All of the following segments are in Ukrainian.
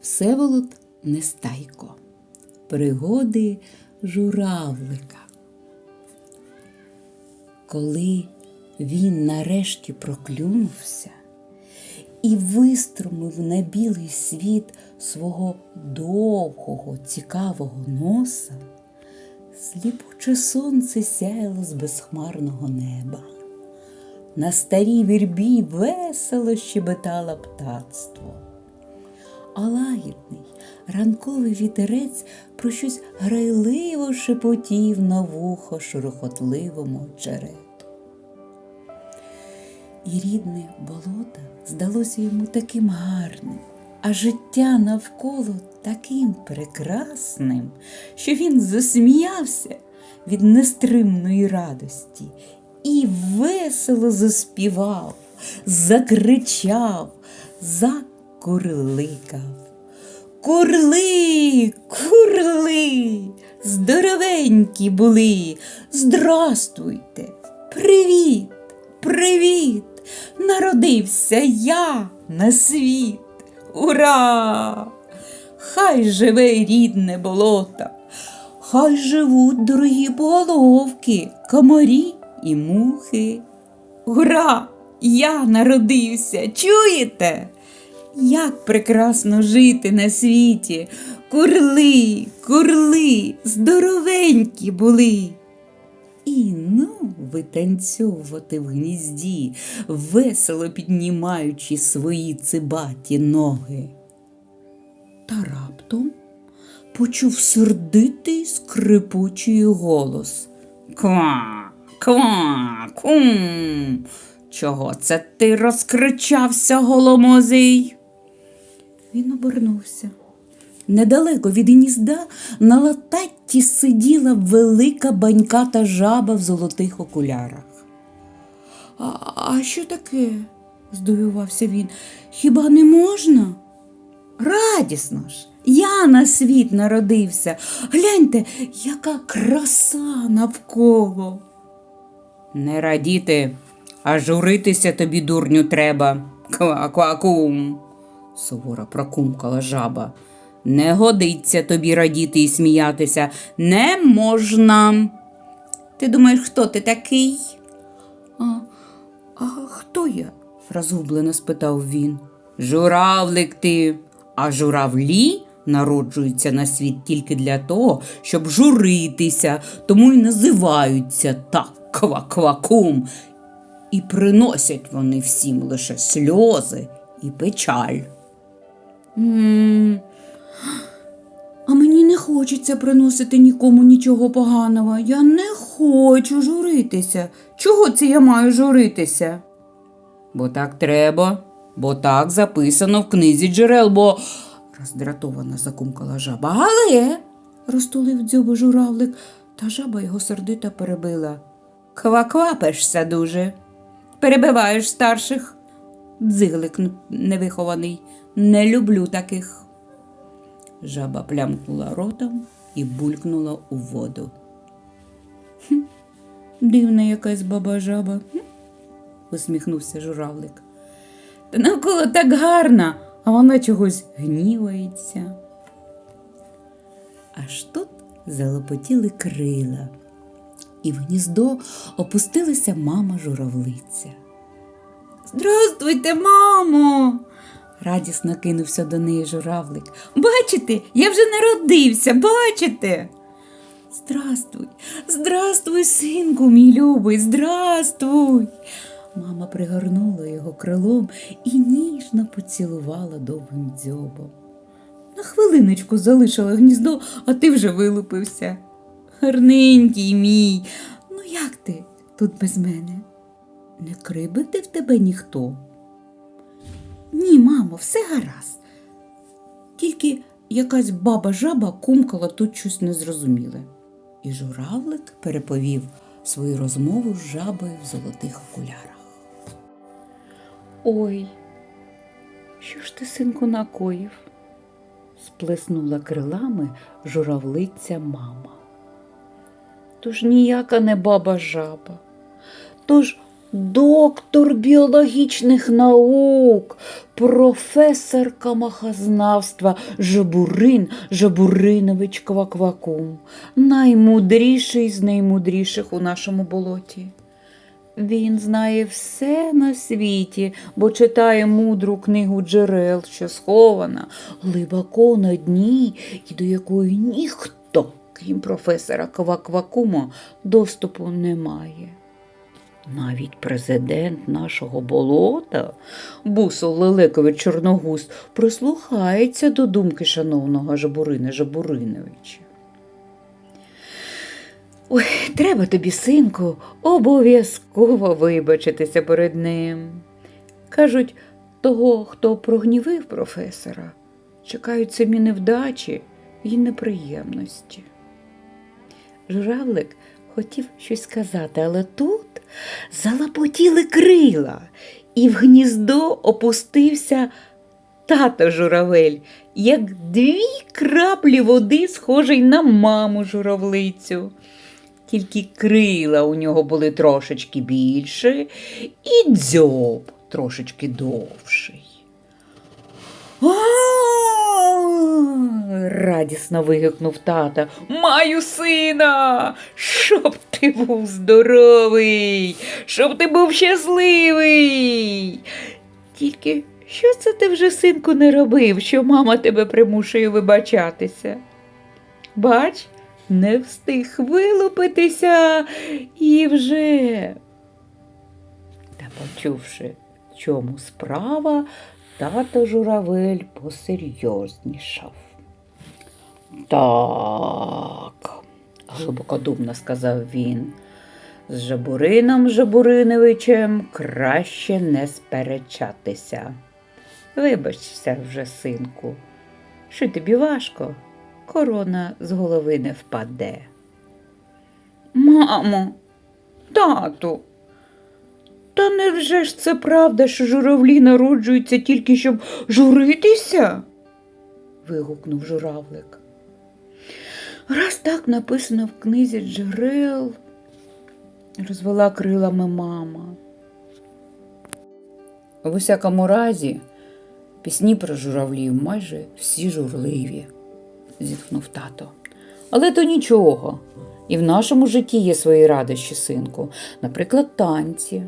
Всеволод Нестайко. Пригоди журавлика. Коли він нарешті проклюнувся і виструмив на білий світ свого довгого, цікавого носа, сліпуче сонце сяяло з безхмарного неба. На старій вірбі весело щебетало птацтво а лагідний ранковий вітерець про щось грайливо шепотів на вухо шурохотливому черету. І рідне болото здалося йому таким гарним, а життя навколо таким прекрасним, що він засміявся від нестримної радості і весело заспівав, закричав, закурликав. Курли, курли, здоровенькі були. Здрастуйте, привіт, привіт, народився я на світ. Ура! Хай живе рідне болото, хай живуть дорогі поголовки, комарі і мухи. Ура! Я народився, чуєте? Як прекрасно жити на світі. Курли, курли, здоровенькі були. І ну витанцьовувати в гнізді, весело піднімаючи свої цибаті ноги. Та раптом почув сердитий скрипучий голос. Ква, ква, кум. Чого це ти розкричався, голомозий? Він обернувся. Недалеко від гнізда на лататті сиділа велика баньката жаба в золотих окулярах. А, а що таке? здивувався він. Хіба не можна? Радісно ж, я на світ народився. Гляньте, яка краса навколо. Не радіти, а журитися тобі, дурню, треба. Ква-ква-кум, суворо прокумкала жаба. Не годиться тобі радіти і сміятися. Не можна. Ти думаєш, хто ти такий? А, а хто я? розгублено спитав він. Журавлик ти, а журавлі народжуються на світ тільки для того, щоб журитися, тому й називаються так ква-квакум. І приносять вони всім лише сльози і печаль. а мені не хочеться приносити нікому нічого поганого. Я не хочу журитися. Чого це я маю журитися? Бо так треба, бо так записано в книзі джерел, бо. роздратовано закумкала жаба. Але. розтулив дзьобу журавлик, та жаба його сердито перебила. Кваквапишся дуже. Перебиваєш старших. Дзиглик невихований. Не люблю таких. Жаба плямкнула ротом і булькнула у воду. «Хм, Дивна якась баба жаба, хм?» усміхнувся журавлик. Та навколо так гарно, а вона чогось гнівається. Аж тут залопотіли крила, і в гніздо опустилася мама журавлиця. Здравствуйте, мамо! радісно кинувся до неї журавлик. Бачите, я вже народився, бачите? Здрастуй, здрастуй, синку, мій любий, здрастуй. Мама пригорнула його крилом і ніжно поцілувала довгим дзьобом. На хвилиночку залишила гніздо, а ти вже вилупився. Гарненький мій, ну як ти тут без мене? Не крибити в тебе ніхто? Ні, мамо, все гаразд. Тільки якась баба жаба кумкала тут щось незрозуміле. І журавлик переповів свою розмову з жабою в золотих окулярах. Ой, що ж ти, синку, накоїв? сплеснула крилами журавлиця мама. Тож ніяка не баба жаба, тож доктор біологічних наук, професор камахознавства Жабурин Жабуринович Кваквакум, наймудріший з наймудріших у нашому болоті. Він знає все на світі, бо читає мудру книгу джерел, що схована глибоко на дні і до якої ніхто, крім професора Кваквакума, доступу не має. Навіть президент нашого болота, Бусол Лелекович Чорногуз, прислухається до думки шановного Жабурина Жабуриновича. Ой, треба тобі, синку, обов'язково вибачитися перед ним. Кажуть, того, хто прогнівив професора, чекають самі невдачі і неприємності. Журавлик хотів щось сказати, але тут залапотіли крила, і в гніздо опустився тато журавель, як дві краплі води, схожий на маму журавлицю. Тільки крила у нього були трошечки більше, і дзьоб трошечки довший. «А!» Радісно вигукнув тата. Маю сина, щоб ти був здоровий, щоб ти був щасливий. Тільки що це ти вже, синку, не робив, що мама тебе примушує вибачатися? Бач, не встиг вилупитися і вже. Та почувши, в чому справа, тато журавель посерйознішав. Так, глибокодумно сказав він. З Жабурином Жабуриновичем краще не сперечатися. Вибачся вже, синку, що тобі важко, корона з голови не впаде. Мамо, тату, та невже ж це правда, що журавлі народжуються тільки щоб журитися? вигукнув журавлик. Раз так написано в книзі джерел, розвела крилами мама. В усякому разі, пісні про журавлів майже всі журливі, зітхнув тато. Але то нічого. І в нашому житті є свої радощі, синку, наприклад, танці.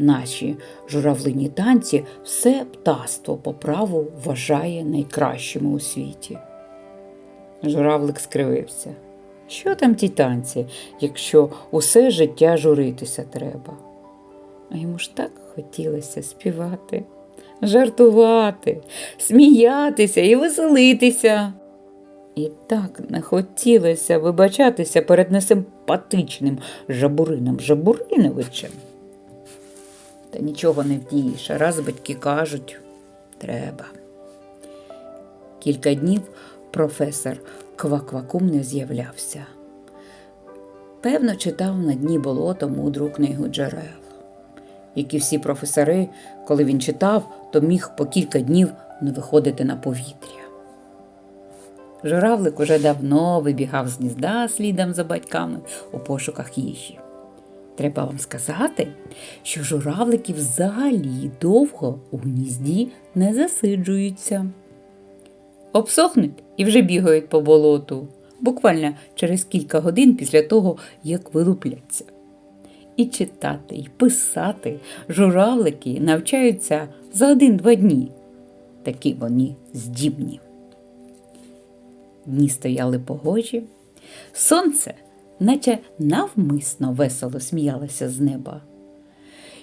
Наші журавлині танці все птаство по праву вважає найкращими у світі. Журавлик скривився. Що там ті танці, якщо усе життя журитися треба? А йому ж так хотілося співати, жартувати, сміятися і веселитися. І так не хотілося вибачатися перед несимпатичним Жабурином Жабуриновичем. Та нічого не вдієш, а раз батьки кажуть, треба. Кілька днів професор Кваквакум не з'являвся. Певно, читав на дні болота мудру книгу джерел. Як і всі професори, коли він читав, то міг по кілька днів не виходити на повітря. Журавлик уже давно вибігав з гнізда слідом за батьками у пошуках їжі. Треба вам сказати, що журавлики взагалі довго у гнізді не засиджуються. Обсохнуть і вже бігають по болоту, буквально через кілька годин після того, як вилупляться. І читати, і писати журавлики навчаються за один-два дні. Такі вони здібні. Дні стояли погожі, сонце, наче навмисно весело сміялося з неба.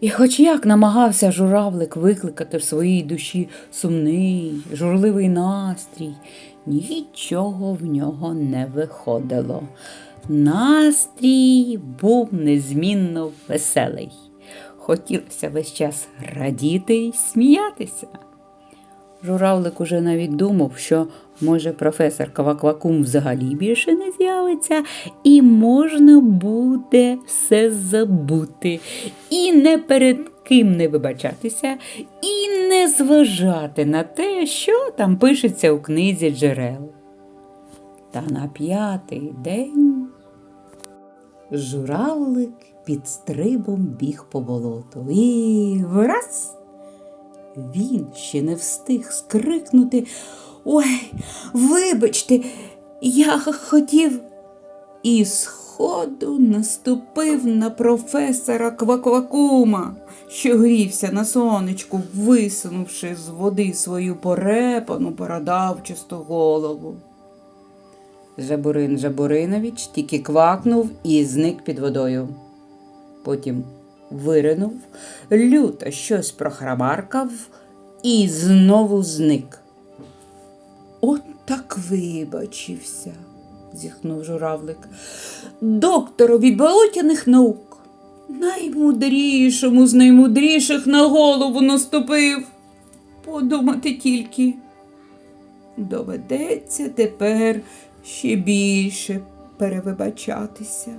І хоч як намагався журавлик викликати в своїй душі сумний, журливий настрій, нічого в нього не виходило. Настрій був незмінно веселий. Хотілося весь час радіти й сміятися. Журавлик уже навіть думав, що, може, професор Каваквакум взагалі більше не з'явиться, і можна буде все забути, і не перед ким не вибачатися, і не зважати на те, що там пишеться у книзі джерел. Та на п'ятий день журавлик під стрибом біг по болоту. І враз він ще не встиг скрикнути. Ой, вибачте, я хотів. І сходу наступив на професора Кваквакума, що грівся на сонечку, висунувши з води свою порепану бородавчасту голову. Жабурин Жабуринович тільки квакнув і зник під водою. Потім виринув, люто щось прохрабаркав і знову зник. От так вибачився, зітхнув журавлик. Докторові болотяних наук. Наймудрішому з наймудріших на голову наступив. Подумати тільки. Доведеться тепер ще більше перевибачатися.